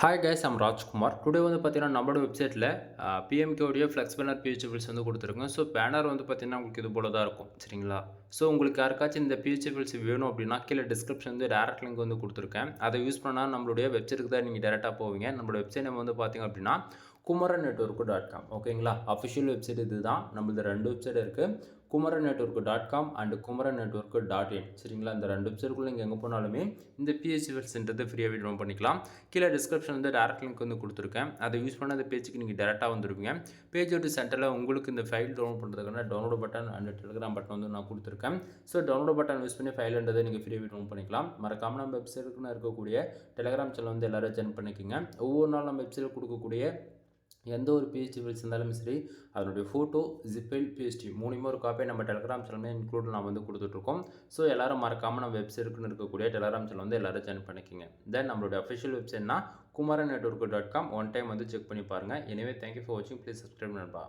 Hi guys I'm Rajkumar today வந்து பார்த்தீங்கன்னா நம்மளோட வெப்சைட்டில் பிஎம்கேவுடைய ஃப்ளெக்ஸ் பேனர் பிஹெச்எஃபில்ஸ் வந்து கொடுத்துருக்கோம். ஸோ பேனர் வந்து பார்த்தீங்கன்னா உங்களுக்கு இது போல தான் இருக்கும். சரிங்களா? ஸோ உங்களுக்கு யாருக்காச்சும் இந்த பிஹெச்எஃபில்ஸ் வேணும் அப்படின்னா கீழே டிஸ்கிரிப்ஷன் வந்து டேரக்ட் லிங்க் வந்து கொடுத்துருக்கேன். அதை யூஸ் பண்ணால் நம்மளுடைய வெப்சைட்டுக்கு தான் நீங்கள் டேரெக்டாக போவீங்க. நம்மளோட வெப்சைட் நம்ம வந்து பார்த்தீங்க அப்படின்னா குமரன் நெட்ஒர்க்கு டாட் காம் ஓகேங்களா அஃபிஷியல் வெப்சைட் இது தான் நம்மளது ரெண்டு வெப்சைட் இருக்குது Kumaran network dot com and Kumaran network dot in சரிங்களா? இந்த ரெண்டு வெப்சைட்டுக்குள்ள நீங்கள் எங்கே போனாலுமே இந்த பிஹெச்எஃப்எல்ஸ்ன்றது ஃப்ரீயாகவே டவுன் பண்ணிக்கலாம். கீழே டிஸ்கிரிப்ஷன் வந்து டேரக்ட் லிங்க் வந்து கொடுத்துருக்கேன். அதை யூஸ் பண்ண அந்த பேஜுக்கு நீங்கள் டேரெக்டாக வந்துருவீங்க. பேஜோட சென்டரில் உங்களுக்கு இந்த ஃபைல் டவுன்லோட் பண்ணுறதுக்கான download button and Telegram button வந்து நான் கொடுத்துருக்கேன். ஸோ டவுன்லோட் பட்டன் யூஸ் பண்ணி ஃபைல்ன்றதை நீங்கள் ஃப்ரீயாகவே டவுன் பண்ணிக்கலாம். மறக்காமல் நம்ம வெப்சைட்டுக்குன்னு இருக்கக்கூடிய டெலிகிராம் சேனல் வந்து எல்லோரும் ஜாயின் பண்ணிக்கோங்க. ஒவ்வொரு நாள் நம்ம வெப்சைட்டில் கொடுக்கக்கூடிய எந்த ஒரு பிஹெச்டி ஃபைல்ஸ் இருந்தாலும் சரி அதனுடைய ஃபோட்டோ ஜிப்பைல் பிஹெச்டி மூணுமே ஒரு காப்பியை நம்ம டெலகிராம் சேனல்மே இன்க்ளூட் நான் வந்து கொடுத்துட்ருக்கோம். ஸோ எல்லாரும் மறக்காமல் நம்ம வெப்சைட்டுக்குன்னு இருக்கக்கூடிய டெலகிராம் சேனல் வந்து எல்லாரும் ஜாயின் பண்ணிக்கோங்க. தென் நம்மளுடைய official வெப்சைட்னா Kumaran network dot com one time வந்து செக் பண்ணி பாருங்கள் எனவே தேங்க்யூ ஃபார் வாட்சிங் ப்ளீஸ் சப்ஸ்கிரைப் நண்பா.